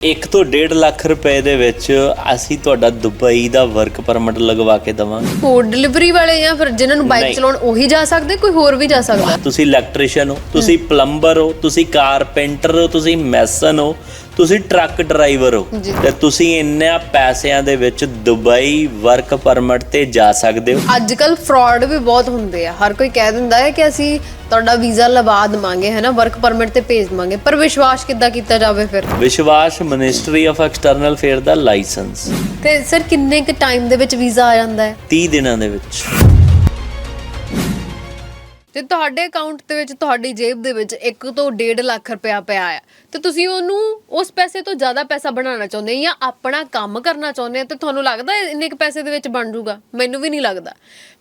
1 ਤੋਂ 1.5 ਲੱਖ ਰੁਪਏ ਦੇ ਵਿੱਚ ਅਸੀਂ ਤੁਹਾਡਾ ਦੁਬਈ ਦਾ ਵਰਕ ਪਰਮਿਟ ਲਗਵਾ ਕੇ ਦਵਾਂਗੇ। ਫੂਡ ਡਿਲੀਵਰੀ ਵਾਲੇ ਜਾਂ ਫਿਰ ਜਿਨ੍ਹਾਂ ਨੂੰ ਬਾਈਕ ਨਹੀਂ। ਚਲਾਉਣ ਉਹੀ ਜਾ ਸਕਦੇ? ਕੋਈ ਹੋਰ ਵੀ ਜਾ ਸਕਦਾ? ਤੁਸੀਂ ਇਲੈਕਟ੍ਰੀਸ਼ੀਅਨ ਹੋ ਤੁਸੀਂ ਪਲੰਬਰ ਹੋ ਤੁਸੀਂ ਕਾਰਪੈਂਟਰ ਹੋ ਤੁਸੀਂ ਮੈਸਨ ਹੋ ਤੁਸੀਂ ਟਰੱਕ ਡਰਾਈਵਰ ਹੋ। ਤੇ ਤੁਸੀਂ ਇੰਨਾ ਪੈਸਿਆਂ ਦੇ ਵਿੱਚ ਦੁਬਈ ਵਰਕ ਪਰਮਿਟ ਤੇ ਜਾ ਸਕਦੇ ਹੋ। ਅੱਜ ਕੱਲ ਫਰਾਡ ਵੀ ਬਹੁਤ ਹੁੰਦੇ ਆ। ਹਰ ਕੋਈ ਕਹਿ ਦਿੰਦਾ ਹੈ ਕਿ ਅਸੀਂ ਤੁਹਾਡਾ ਵੀਜ਼ਾ ਲਵਾ ਦਵਾਂਗੇ ਹੈ ਨਾ? ਵਰਕ ਪਰਮਿਟ ਤੇ ਭੇਜ ਦਵਾਂਗੇ। ਪਰ ਵਿਸ਼ਵਾਸ ਕਿੱਦਾਂ ਕੀਤਾ ਜਾਵੇ ਫਿਰ? ਵਿਸ਼ਵਾਸ ਮਿਨਿਸਟਰੀ ਆਫ ਐਕਸਟਰਨਲ ਅਫੇਅਰ ਦਾ ਲਾਇਸੈਂਸ ਤੇ ਸਰ ਕਿੰਨੇ ਕੁ ਟਾਈਮ ਦੇ ਵਿੱਚ ਵੀਜ਼ਾ ਆ ਜਾਂਦਾ ਹੈ? 30 ਦਿਨਾਂ ਦੇ ਵਿੱਚ। ਤੇ ਤੁਹਾਡੇ ਅਕਾਊਂਟ ਦੇ ਵਿੱਚ, ਤੁਹਾਡੀ ਜੇਬ ਦੇ ਵਿੱਚ 1 ਤੋਂ 1.5 ਲੱਖ ਰੁਪਇਆ ਪਿਆ ਆ। ਤੇ ਤੁਸੀਂ ਉਹਨੂੰ ਉਸ ਪੈਸੇ ਤੋਂ ਜ਼ਿਆਦਾ ਪੈਸਾ ਬਣਾਉਣਾ ਚਾਹੁੰਦੇ ਜਾਂ ਆਪਣਾ ਕੰਮ ਕਰਨਾ ਚਾਹੁੰਦੇ ਹੋ ਤੇ ਤੁਹਾਨੂੰ ਲੱਗਦਾ ਇੰਨੇ ਕੁ ਪੈਸੇ ਦੇ ਵਿੱਚ ਬਣ ਜਾਊਗਾ? ਮੈਨੂੰ ਵੀ ਨਹੀਂ ਲੱਗਦਾ।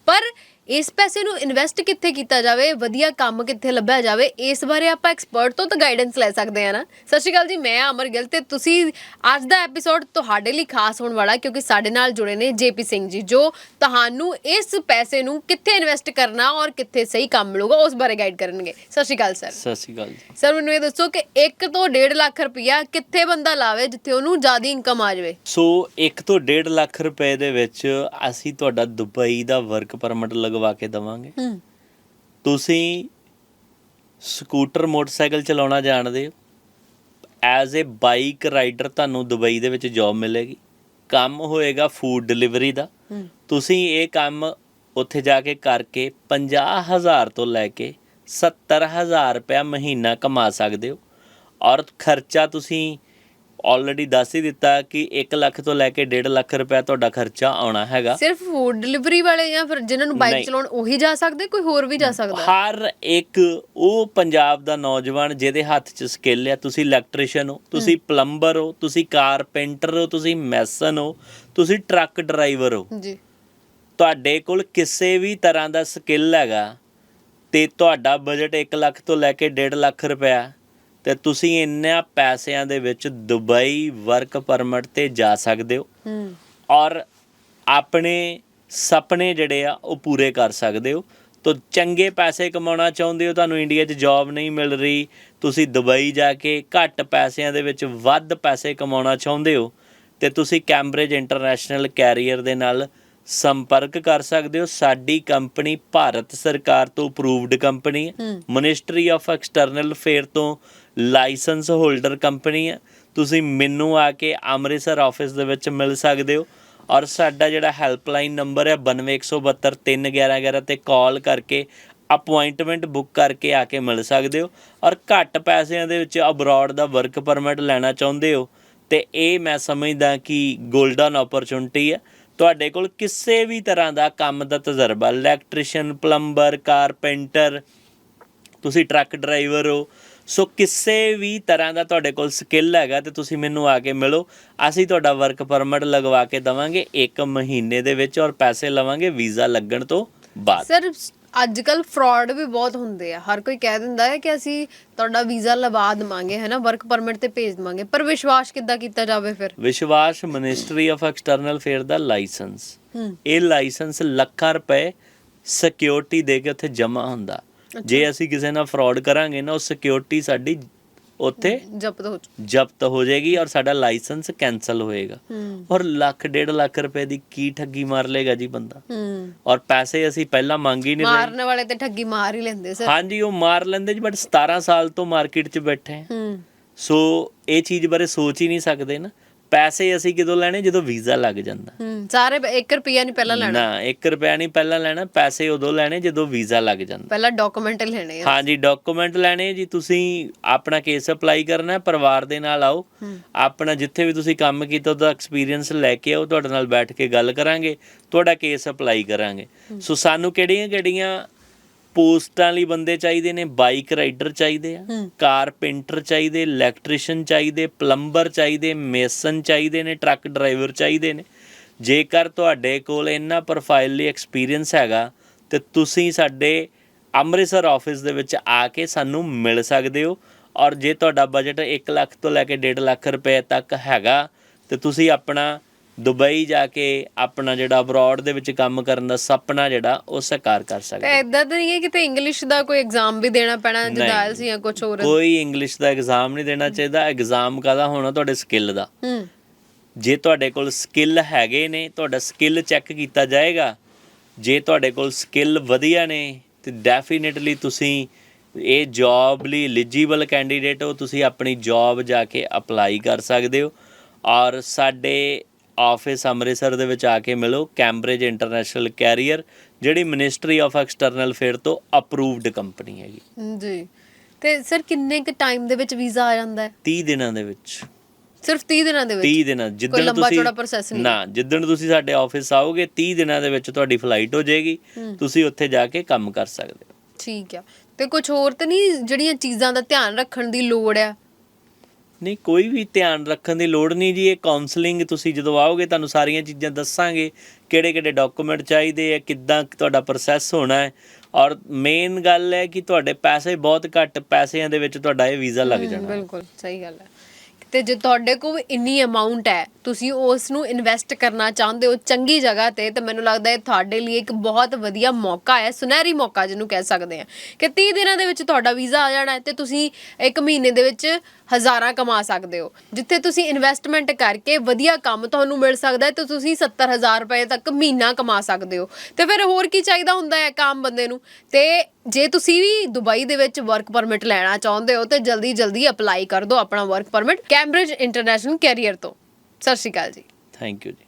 ਪਰ ਇਸ ਪੈਸੇ ਨੂੰ ਇਨਵੈਸਟ ਕਿੱਥੇ ਕੀਤਾ ਜਾਵੇ ਵਧੀਆ ਕੰਮ ਕਿੱਥੇ ਲੱਭਿਆ ਜਾਵੇ ਇਸ ਬਾਰੇ ਆਪਾਂ ਐਕਸਪਰਟ ਤੋਂ ਤਾਂ ਗਾਈਡੈਂਸ ਲੈ ਸਕਦੇ ਆ ਨਾ। ਸਤਿ ਸ਼੍ਰੀ ਅਕਾਲ ਜੀ ਮੈਂ ਅਮਰ ਗਿੱਲ ਤੇ ਤੁਸੀਂ ਅੱਜ ਦਾ ਐਪੀਸੋਡ ਤੁਹਾਡੇ ਲਈ ਖਾਸ ਹੋਣ ਵਾਲਾ ਕਿਉਂਕਿ ਸਾਡੇ ਨਾਲ ਜੁੜੇ ਨੇ ਜੇਪੀ ਸਿੰਘ ਜੀ ਜੋ ਤੁਹਾਨੂੰ ਇਸ ਪੈਸੇ ਨੂੰ ਕਿੱਥੇ ਇਨਵੈਸਟ ਕਰਨਾ ਔਰ ਕਿੱਥੇ ਸਹੀ ਕੰਮ ਮਿਲੂਗਾ ਉਸ ਬਾਰੇ ਗਾਈਡ ਕਰਨਗੇ। ਸਤਿ ਸ਼੍ਰੀ ਅਕਾਲ ਸਰ। ਸਤਿ ਸ਼੍ਰੀ ਅਕਾਲ ਜੀ। ਸਰ ਮੈਨੂੰ ਇਹ ਦੱਸੋ ਕਿ 1 ਤੋਂ 1.5 ਲੱਖ ਰੁਪਇਆ ਕਿੱਥੇ ਬੰਦਾ ਲਾਵੇ ਜਿੱਥੇ ਉਹਨੂੰ ਜ਼ਿਆਦਾ ਇਨਕਮ ਆ ਜਾਵੇ? ਸੋ 1 ਤੋਂ 1.5 ਲੱਖ ਰੁਪਏ ਦੇ ਵਿੱਚ ਅਸੀਂ ਤੁਹਾਡਾ ਦੁਬਈ ਦਾ ਵਰਕ ਪਰਮਿਟ ਲਗਵਾ ਕੇ ਦਵਾਂਗੇ। ਹੂੰ। ਤੁਸੀਂ ਸਕੂਟਰ ਮੋਟਰਸਾਈਕਲ ਚਲਾਉਣਾ ਜਾਣਦੇ ਹੋ? ਐਜ਼ ਅ ਬਾਈਕ ਰਾਈਡਰ ਤੁਹਾਨੂੰ ਦੁਬਈ ਦੇ ਵਿੱਚ ਜੌਬ ਮਿਲੇਗੀ। ਕੰਮ ਹੋਏਗਾ ਫੂਡ ਡਿਲੀਵਰੀ ਦਾ। ਤੁਸੀਂ ਇਹ ਕੰਮ ਉੱਥੇ ਜਾ ਕੇ ਕਰਕੇ 50000 ਤੋਂ ਲੈ ਕੇ 70000 ਰੁਪਇਆ ਮਹੀਨਾ ਕਮਾ ਸਕਦੇ ਹੋ। ਔਰ ਖਰਚਾ ਤੁਸੀਂ ਆਲਰੇਡੀ ਦੱਸ ਹੀ ਦਿੱਤਾ ਕਿ 1 ਲੱਖ ਤੋਂ ਲੈ ਕੇ 1.5 ਲੱਖ ਰੁਪਇਆ ਤੁਹਾਡਾ ਖਰਚਾ ਆਉਣਾ ਹੈਗਾ। ਸਿਰਫ ਫੂਡ ਡਿਲੀਵਰੀ ਵਾਲੇ ਜਾਂ ਫਿਰ ਜਿਨ੍ਹਾਂ ਨੂੰ ਬਾਈਕ। ਚਲਾਉਣ ਉਹੀ ਜਾ ਸਕਦੇ? ਕੋਈ ਹੋਰ ਵੀ ਜਾ ਸਕਦਾ? ਹਰ ਇੱਕ ਉਹ ਪੰਜਾਬ ਦਾ ਨੌਜਵਾਨ ਜਿਹਦੇ ਹੱਥ 'ਚ ਸਕਿੱਲ ਹੈ ਤੁਸੀਂ ਇਲੈਕਟ੍ਰੀਸ਼ੀਅਨ ਹੋ ਤੁਸੀਂ ਪਲੰਬਰ ਹੋ ਤੁਸੀਂ ਕਾਰਪੈਂਟਰ ਹੋ ਤੁਸੀਂ ਮੈਸਨ ਹੋ ਤੁਸੀਂ ਟਰੱਕ ਡਰਾਈਵਰ ਹੋ। ਜੀ। ਤੁਹਾਡੇ ਕੋਲ ਕਿਸੇ ਵੀ ਤਰ੍ਹਾਂ ਦਾ ਸਕਿੱਲ ਹੈਗਾ ਤੇ ਤੁਹਾਡਾ ਬਜਟ 1 ਲੱਖ ਤੋਂ ਲੈ ਕੇ 1.5 ਲੱਖ ਰੁਪਇਆ ਤੇ ਤੁਸੀਂ ਇੰਨਾ ਪੈਸਿਆਂ ਦੇ ਵਿੱਚ ਦੁਬਈ ਵਰਕ ਪਰਮਿਟ ਤੇ ਜਾ ਸਕਦੇ ਹੋ। ਹੂੰ। ਔਰ ਆਪਣੇ ਸੁਪਨੇ ਜਿਹੜੇ ਆ ਉਹ ਪੂਰੇ ਕਰ ਸਕਦੇ ਹੋ। ਤੋ ਚੰਗੇ ਪੈਸੇ ਕਮਾਉਣਾ ਚਾਹੁੰਦੇ ਹੋ ਤੁਹਾਨੂੰ ਇੰਡੀਆ 'ਚ ਜੌਬ ਨਹੀਂ ਮਿਲ ਰਹੀ। ਤੁਸੀਂ ਦੁਬਈ ਜਾ ਕੇ ਘੱਟ ਪੈਸਿਆਂ ਦੇ ਵਿੱਚ ਵੱਧ ਪੈਸੇ ਕਮਾਉਣਾ ਚਾਹੁੰਦੇ ਹੋ। ਤੇ ਤੁਸੀਂ ਕੈਂਬਰਿਜ ਇੰਟਰਨੈਸ਼ਨਲ ਕੈਰੀਅਰ ਦੇ ਨਾਲ ਸੰਪਰਕ ਕਰ ਸਕਦੇ ਹੋ। ਸਾਡੀ ਕੰਪਨੀ ਭਾਰਤ ਸਰਕਾਰ ਤੋਂ ਅਪਰੂਵਡ ਕੰਪਨੀ ਹੈ। ਮਿਨਿਸਟਰੀ ਆਫ ਐਕਸਟਰਨਲ ਅਫੇਅਰ ਤੋਂ ਲਾਇਸੈਂਸ ਹੋਲਡਰ ਕੰਪਨੀ ਹੈ। ਤੁਸੀਂ ਮੈਨੂੰ ਆ ਕੇ ਅੰਮ੍ਰਿਤਸਰ ਆਫਿਸ ਦੇ ਵਿੱਚ ਮਿਲ ਸਕਦੇ ਹੋ। ਔਰ ਸਾਡਾ ਜਿਹੜਾ ਹੈਲਪਲਾਈਨ ਨੰਬਰ ਹੈ 9217311111 ਤੇ ਕਾਲ ਕਰਕੇ ਅਪਾਇੰਟਮੈਂਟ ਬੁੱਕ ਕਰਕੇ ਆ ਕੇ ਮਿਲ ਸਕਦੇ ਹੋ। ਔਰ ਘੱਟ ਪੈਸਿਆਂ ਦੇ ਵਿੱਚ ਅਬਰੋਡ ਦਾ ਵਰਕ ਪਰਮਿਟ ਲੈਣਾ ਚਾਹੁੰਦੇ ਹੋ ਤੇ ਇਹ ਮੈਂ ਸਮਝਦਾ ਕਿ 골ਡਨ ਓਪਰਚੁਨਿਟੀ ਹੈ। ਤੁਹਾਡੇ ਕੋਲ ਕਿਸੇ ਵੀ ਤਰ੍ਹਾਂ ਦਾ ਕੰਮ ਦਾ ਤਜਰਬਾ ਇਲੈਕਟ੍ਰੀਸ਼ੀਅਨ ਪਲੰਬਰ ਕਾਰਪੈਂਟਰ ਤੁਸੀਂ ਟਰੱਕ ਡਰਾਈਵਰ ਹੋ, ਸੋ ਕਿਸੇ ਵੀ ਤਰ੍ਹਾਂ ਦਾ ਤੁਹਾਡੇ ਕੋਲ ਸਕਿੱਲ ਹੈਗਾ ਤੇ ਤੁਸੀਂ ਮੈਨੂੰ ਆ ਕੇ ਮਿਲੋ, ਅਸੀਂ ਤੁਹਾਡਾ ਵਰਕ ਪਰਮਿਟ ਲਗਵਾ ਕੇ ਦਵਾਂਗੇ 1 ਮਹੀਨੇ ਦੇ ਵਿੱਚ ਔਰ ਪੈਸੇ ਲਵਾਂਗੇ ਵੀਜ਼ਾ ਲੱਗਣ ਤੋਂ ਬਾਅਦ। ਸਰ ਅੱਜ ਕੱਲ ਫਰਾਡ ਵੀ ਬਹੁਤ ਹੁੰਦੇ ਆ। ਹਰ ਕੋਈ ਕਹਿ ਦਿੰਦਾ ਹੈ ਕਿ ਅਸੀਂ ਤੁਹਾਡਾ ਵੀਜ਼ਾ ਲਵਾ ਦਵਾਂਗੇ ਹੈ ਨਾ? ਵਰਕ ਪਰਮਿਟ ਤੇ ਭੇਜ ਦਵਾਂਗੇ। ਪਰ ਵਿਸ਼ਵਾਸ ਕਿੱਦਾਂ ਕੀਤਾ ਜਾਵੇ ਫਿਰ? ਵਿਸ਼ਵਾਸ ਮਿਨਿਸਟਰੀ ਆਫ ਐਕਸਟਰਨਲ ਅਫੇਅਰ ਦਾ ਲਾਇਸੈਂਸ ਇਹ ਲਾਇਸੈਂਸ ਲੱਖਾਂ ਰੁਪਏ ਸਿਕਿਉਰਿਟੀ ਦੇ ਕੇ ਉੱਥੇ ਜਮ੍ਹਾਂ ਹੁੰਦਾ। ਜੇ ਅਸੀਂ ਕਿਸੇ ਨਾਲ ਫਰਾਡ ਕਰਾਂਗੇ ਨਾ ਉਹ ਸਿਕਿਉਰਿਟੀ ਸਾਡੀ ਉੱਥੇ ਜਪਤ ਹੋ ਜ਼ਬਤ ਹੋ ਜਾਏਗੀ ਔਰ ਸਾਡਾ ਲਾਇਸੈਂਸ ਕੈਨਸਲ ਹੋਏਗਾ। ਔਰ ਲੱਖ ਡੇਢ ਲੱਖ ਰੁਪਏ ਦੀ ਕੀ ਠੱਗੀ ਮਾਰ ਲੇਗਾ ਜੀ ਬੰਦਾ? ਔਰ ਪੈਸੇ ਅਸੀਂ ਪਹਿਲਾਂ ਮੰਗ ਹੀ ਨਹੀਂ ਰਹੇ। ਮਾਰਨ ਵਾਲੇ ਤੇ ਠੱਗੀ ਮਾਰ ਹੀ ਲੈਂਦੇ ਸਰ। ਹਾਂਜੀ ਉਹ ਮਾਰ ਲੈਂਦੇ ਜੀ ਬਟ 17 ਸਾਲ ਤੋਂ ਮਾਰਕੀਟ 'ਚ ਬੈਠੇ। ਹੂੰ। ਸੋ ਇਹ ਚੀਜ਼ ਬਾਰੇ ਸੋਚ ਹੀ ਨਹੀਂ ਸਕਦੇ ਨਾ। ਪੈਸੇ ਅਸੀਂ ਕਿਦੋਂ ਲੈਣੇ? ਜਦੋਂ ਵੀਜ਼ਾ ਲੱਗ ਜਾਂਦਾ। ਹੂੰ ਸਾਰੇ 1 ਰੁਪਿਆ ਨਹੀਂ ਪਹਿਲਾਂ ਲੈਣਾ। ਨਾ 1 ਰੁਪਿਆ ਨਹੀਂ ਪਹਿਲਾਂ ਲੈਣਾ ਪੈਸੇ ਉਦੋਂ ਲੈਣੇ ਜਦੋਂ ਵੀਜ਼ਾ ਲੱਗ ਜਾਂਦਾ। ਪਹਿਲਾਂ ਡਾਕੂਮੈਂਟ ਲੈਣੇ ਆ। ਹਾਂਜੀ ਡਾਕੂਮੈਂਟ ਲੈਣੇ ਜੀ ਤੁਸੀਂ ਆਪਣਾ ਕੇਸ ਅਪਲਾਈ ਕਰਨਾ ਹੈ ਪਰਿਵਾਰ ਦੇ ਨਾਲ ਆਓ। ਆਪਣਾ ਜਿੱਥੇ ਵੀ ਤੁਸੀਂ ਕੰਮ ਕੀਤਾ ਉਹਦਾ ਐਕਸਪੀਰੀਅੰਸ ਲੈ ਕੇ ਆਓ ਤੁਹਾਡੇ ਨਾਲ ਬੈਠ ਕੇ ਗੱਲ ਕਰਾਂਗੇ ਤੁਹਾਡਾ ਕੇਸ ਅਪਲਾਈ ਕਰਾਂਗੇ। ਸੋ ਸਾਨੂੰ ਕਿਹੜੀਆਂ ਕਿਹੜੀਆਂ ਪੋਸਟਾਂ ਲਈ ਬੰਦੇ ਚਾਹੀਦੇ ਨੇ ਬਾਈਕ ਰਾਈਡਰ ਚਾਹੀਦੇ ਆ ਕਾਰਪੈਂਟਰ ਚਾਹੀਦੇ ਇਲੈਕਟ੍ਰੀਸ਼ੀਅਨ ਚਾਹੀਦੇ ਪਲੰਬਰ ਚਾਹੀਦੇ ਮੇਸਨ ਚਾਹੀਦੇ ਨੇ ਟਰੱਕ ਡਰਾਈਵਰ ਚਾਹੀਦੇ ਨੇ। ਜੇਕਰ ਤੁਹਾਡੇ ਕੋਲ ਇਹਨਾਂ ਪ੍ਰੋਫਾਈਲ ਲਈ ਐਕਸਪੀਰੀਅੰਸ ਹੈਗਾ ਤੇ ਤੁਸੀਂ ਸਾਡੇ ਅੰਮ੍ਰਿਤਸਰ ਆਫਿਸ ਦੇ ਵਿੱਚ ਆ ਕੇ ਸਾਨੂੰ ਮਿਲ ਸਕਦੇ ਹੋ ਔਰ ਜੇ ਤੁਹਾਡਾ ਬਜਟ 1 ਲੱਖ ਤੋਂ ਲੈ ਕੇ 1.5 ਲੱਖ ਰੁਪਏ ਤੱਕ ਹੈਗਾ ਤੇ ਤੁਸੀਂ ਆਪਣਾ ਦੁਬਈ ਜਾ ਕੇ ਆਪਣਾ ਜਿਹੜਾ ਅਬਰੋਡ ਦੇ ਵਿੱਚ ਕੰਮ ਕਰਨ ਦਾ ਸੁਪਨਾ ਜਿਹੜਾ ਉਹ ਸਾਕਾਰ ਕਰ ਸਕਦੇ ਤੇ ਇਦਾਂ ਤਾਂ ਨਹੀਂ ਹੈ ਕਿਤੇ ਇੰਗਲਿਸ਼ ਦਾ ਕੋਈ ਐਗਜ਼ਾਮ ਵੀ ਦੇਣਾ ਪੈਣਾ ਜਿੱਦਾਂ ਨਹੀਂ। ਆਇਲਸ ਜਾਂ ਕੁਝ ਹੋਰ? ਕੋਈ ਇੰਗਲਿਸ਼ ਦਾ ਐਗਜ਼ਾਮ ਨਹੀਂ ਦੇਣਾ ਚਾਹੀਦਾ। ਐਗਜ਼ਾਮ ਕਾਦਾ ਹੋਣਾ? ਤੁਹਾਡੇ ਸਕਿੱਲ ਦਾ। ਹੂੰ। ਜੇ ਤੁਹਾਡੇ ਕੋਲ ਸਕਿੱਲ ਹੈਗੇ ਨੇ ਤੁਹਾਡਾ ਸਕਿੱਲ ਚੈੱਕ ਕੀਤਾ ਜਾਏਗਾ। ਜੇ ਤੁਹਾਡੇ ਕੋਲ ਸਕਿੱਲ ਵਧੀਆ ਨੇ ਤੇ ਡੈਫੀਨਿਟਲੀ ਤੁਸੀਂ ਇਹ ਜੌਬ ਲਈ ਐਲੀਜੀਬਲ ਕੈਂਡੀਡੇਟ ਹੋ ਤੁਸੀਂ ਆਪਣੀ ਜੌਬ ਜਾ ਕੇ ਅਪਲਾਈ ਕਰ ਸਕਦੇ ਹੋ। ਔਰ ਸਾਡੇ ਆਫਿਸ ਅੰਮ੍ਰਿਤਸਰ ਦੇ ਵਿੱਚ ਆ ਕੇ ਮਿਲੋ ਕੈਂਬਰਿਜ ਇੰਟਰਨੈਸ਼ਨਲ ਕੈਰੀਅਰ ਜਿਹੜੀ ਮਿਨਿਸਟਰੀ ਆਫ ਐਕਸਟਰਨਲ ਅਫੇਅਰ ਤੋਂ ਅਪਰੂਵਡ ਕੰਪਨੀ ਹੈਗੀ। ਜੀ। ਤੇ ਸਰ ਕਿੰਨੇ ਕੁ ਟਾਈਮ ਦੇ ਵਿੱਚ ਵੀਜ਼ਾ ਆ ਜਾਂਦਾ ਹੈ? 30 ਦਿਨਾਂ ਦੇ ਵਿੱਚ। ਸਿਰਫ 30 ਦਿਨਾਂ ਦੇ ਵਿੱਚ? 30 ਦਿਨਾਂ। ਜਿੱਦਣ ਲੰਬਾ ਤੁਸੀਂ ਚੌੜਾ process ਨਹੀਂ। ਨਾ ਜਿੱਦਣ ਤੁਸੀਂ ਸਾਡੇ ਆਫਿਸ ਆਓਗੇ 30 ਦਿਨਾਂ ਦੇ ਵਿੱਚ ਤੁਹਾਡੀ ਫਲਾਈਟ ਹੋ ਜਾਏਗੀ। ਤੁਸੀਂ ਉੱਥੇ ਜਾ ਕੇ ਕੰਮ ਕਰ ਸਕਦੇ ਹੋ। ਠੀਕ ਆ। ਤੇ ਕੁਝ ਹੋਰ ਤਾਂ ਨਹੀਂ ਜਿਹੜੀਆਂ ਚੀਜ਼ਾਂ ਦਾ ਧਿਆਨ ਰੱਖਣ ਦੀ ਲੋੜ ਆ? ਨਹੀਂ ਕੋਈ ਵੀ ਧਿਆਨ ਰੱਖਣ ਦੀ ਲੋੜ ਨਹੀਂ ਜੀ ਇਹ ਕਾਉਂਸਲਿੰਗ ਤੁਸੀਂ ਜਦੋਂ ਆਓਗੇ ਤੁਹਾਨੂੰ ਸਾਰੀਆਂ ਚੀਜ਼ਾਂ ਦੱਸਾਂਗੇ ਕਿਹੜੇ ਕਿਹੜੇ ਡਾਕੂਮੈਂਟ ਚਾਹੀਦੇ ਆ ਕਿੱਦਾਂ ਤੁਹਾਡਾ ਪ੍ਰੋਸੈਸ ਹੋਣਾ ਹੈ ਔਰ ਮੇਨ ਗੱਲ ਹੈ ਕਿ ਤੁਹਾਡੇ ਪੈਸੇ ਬਹੁਤ ਘੱਟ ਪੈਸਿਆਂ ਦੇ ਵਿੱਚ ਤੁਹਾਡਾ ਇਹ ਵੀਜ਼ਾ ਲੱਗ ਜਾਣਾ। ਬਿਲਕੁਲ ਸਹੀ ਗੱਲ ਹੈ। ਤੇ ਜੇ ਤੁਹਾਡੇ ਕੋਲ ਇੰਨੀ ਅਮਾਉਂਟ ਹੈ, ਤੁਸੀਂ ਉਸ ਨੂੰ ਇਨਵੈਸਟ ਕਰਨਾ ਚਾਹੁੰਦੇ ਹੋ ਚੰਗੀ ਜਗ੍ਹਾ ਤੇ, ਤਾਂ ਮੈਨੂੰ ਲੱਗਦਾ ਹੈ ਤੁਹਾਡੇ ਲਈ ਇੱਕ ਬਹੁਤ ਵਧੀਆ ਮੌਕਾ ਹੈ, ਸੁਨਹਿਰੀ ਮੌਕਾ ਜਿਹਨੂੰ ਕਹਿ ਸਕਦੇ ਆ ਕਿ 30 ਦਿਨਾਂ ਦੇ ਵਿੱਚ ਤੁਹਾਡਾ ਵੀਜ਼ਾ ਆ ਜਾਣਾ ਹੈ ਤੇ ਤੁਸੀਂ ਇੱਕ ਮਹੀਨੇ ਦੇ ਵਿੱਚ ਹਜ਼ਾਰਾਂ ਕਮਾ ਸਕਦੇ ਹੋ। ਜਿੱਥੇ ਤੁਸੀਂ ਇਨਵੈਸਟਮੈਂਟ ਕਰਕੇ ਵਧੀਆ ਕੰਮ ਤੁਹਾਨੂੰ ਮਿਲ ਸਕਦਾ ਹੈ ਤੇ ਤੁਸੀਂ 70000 ਰੁਪਏ ਤੱਕ ਮਹੀਨਾ ਕਮਾ ਸਕਦੇ ਹੋ। ਤੇ ਫਿਰ ਹੋਰ ਕੀ ਚਾਹੀਦਾ ਹੁੰਦਾ ਹੈ ਕਾਮ ਬੰਦੇ ਨੂੰ? ਤੇ ਜੇ ਤੁਸੀਂ ਵੀ ਦੁਬਈ ਦੇ ਵਿੱਚ ਵਰਕ ਪਰਮਿਟ ਲੈਣਾ ਚਾਹੁੰਦੇ ਹੋ ਤੇ ਜਲਦੀ ਜਲਦੀ ਅਪਲਾਈ ਕਰ ਦਿਓ ਆਪਣਾ work permit Cambridge international career ਤੋਂ। ਸਤਿ ਸ਼੍ਰੀ ਅਕਾਲ ਜੀ। ਥੈਂਕ ਯੂ ਜੀ।